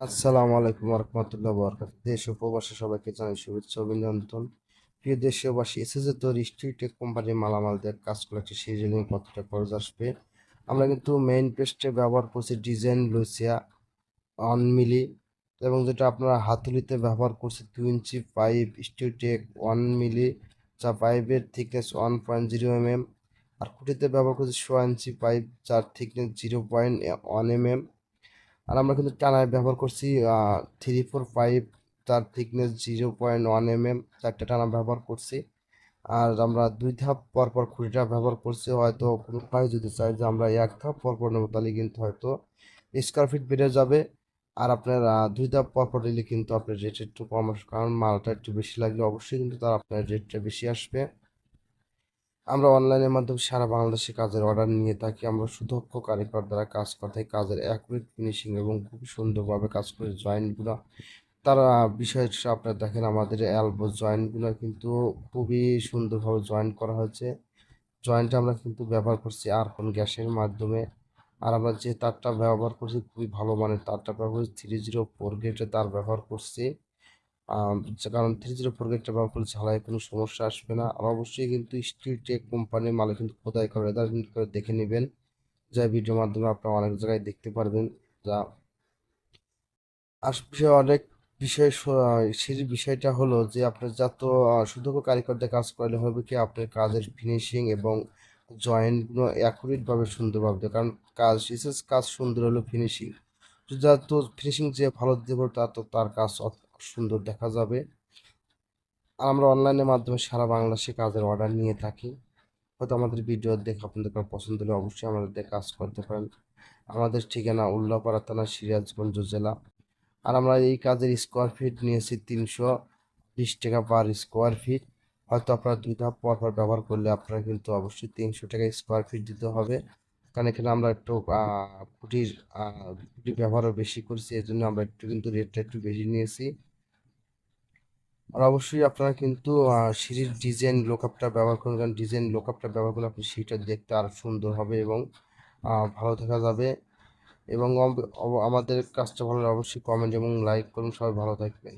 আসসালামু আলাইকুম রহমতুল্লাহ বরকাত দেশ ও প্রবাসী সবাইকে জানাই শুভেচ্ছা অভিনন্দন। প্রিয় দেশবাসী এসএসএ তৈরি স্ট্রিটেক কোম্পানির মালামাল দিয়ে কাজ করে একটি সিজনিং কতটা খরচ আসবে। আমরা কিন্তু মেইন পেস্টে ব্যবহার করছি ডিজাইন লুসিয়া মিলি এবং যেটা আপনারা হাতুলিতে ব্যবহার করছি দু inch pipe Steeltech one milli যা পাইপের thickness one point zero M M আর খুঁটিতে ব্যবহার করছি সোয়া ইঞ্চি পাইপ যার thickness zero point one M M আর আমরা কিন্তু টানায় ব্যবহার করছি থ্রি ফোর ফাইভ তার thickness zero point one M M চারটে টানা ব্যবহার করছি। আর আমরা দুই ধাপ পর পর খুঁটিটা ব্যবহার করছি, হয়তো কোনো ভাই যদি চাই যে আমরা এক ধাপ পর পর নেব, তাহলে কিন্তু হয়তো স্কোয়ার ফিট বেড়ে যাবে। আর আপনার দুই ধাপ পর পর নিলে কিন্তু আপনার রেট একটু কম আসবে, কারণ মালটা একটু বেশি লাগলে অবশ্যই কিন্তু তার আপনার রেটটা বেশি আসবে। আমরা অনলাইনের মাধ্যমে সারা বাংলাদেশে কাজের অর্ডার নিয়ে থাকি। আমরা সুদক্ষ কারিগর দ্বারা কাজ করে থাকি। কাজের অ্যাকুরেট ফিনিশিং এবং খুবই সুন্দরভাবে কাজ করে জয়েন্টগুলো তারা বিষয়টা আপনারা দেখেন, আমাদের অ্যালবো জয়েন্টগুলো কিন্তু খুবই সুন্দরভাবে জয়েন্ট করা হয়েছে। জয়েন্ট আমরা কিন্তু ব্যবহার করছি আর আরকন গ্যাসের মাধ্যমে। আর আমরা যে তারটা ব্যবহার করছি, খুবই ভালো মানের তারটা ব্যবহার করছি থ্রি জিরো ফোর গেটের তার ব্যবহার করছি। কারণ থ্রি জিরো ফোর গেটটা করলে ঝালাই কোনো সমস্যা আসবে না। আর অবশ্যই কিন্তু স্টিল টেক কোম্পানির মালে কিন্তু খোদাই করে এটা কিন্তু করে দেখে নেবেন। যা ভিডিওর মাধ্যমে আপনারা অনেক জায়গায় দেখতে পারবেন। যা বিষয় অনেক বিষয় সেই বিষয়টা হলো যে আপনার যত সুদক্ষ কারিগরদের কাজ করলে হবে কি আপনার কাজের ফিনিশিং এবং জয়েন্টগুলো অ্যাকুরেটভাবে সুন্দরভাবে দেবে। কারণ কাজ, বিশেষ কাজ সুন্দর হলো ফিনিশিং যত ফিনিশিং যে ভালো পারবে তার তো তার কাজ সুন্দর দেখা যাবে। আর আমরা অনলাইনের মাধ্যমে সারা বাংলাদেশে কাজের অর্ডার নিয়ে থাকি। হয়তো আমাদের ভিডিও দেখে আপনাদের পছন্দ হলে অবশ্যই আমাদের কাজ করতে পারেন। আমাদের ঠিকানা উল্লাপাড়া থানা, সিরাজগঞ্জ জেলা। আর আমরা এই কাজের স্কোয়ার ফিট নিয়েছি তিনশো বিশ টাকা পার স্কোয়ার ফিট হয়তো আপনারা দুই ধাপ পর পর ব্যবহার করলে আপনারা কিন্তু অবশ্যই তিনশো টাকা স্কোয়ার ফিট দিতে হবে। কারণ এখানে আমরা একটু খুঁটির খুঁটি ব্যবহারও বেশি করছি। এই জন্য আমরা একটু কিন্তু রেটটা একটু বেশি নিয়েছি। আর অবশ্যই আপনারা কিন্তু সিঁড়ির ডিজাইন লোকআপটা ব্যবহার করুন। কারণ ডিজাইন লোকআপটা ব্যবহার করলে আপনি সিঁড়িটা দেখতে আরও সুন্দর হবে এবং ভালো থাকা যাবে। এবং আমাদের কাজটা ভালো অবশ্যই কমেন্ট এবং লাইক করুন। সবাই ভালো থাকবেন।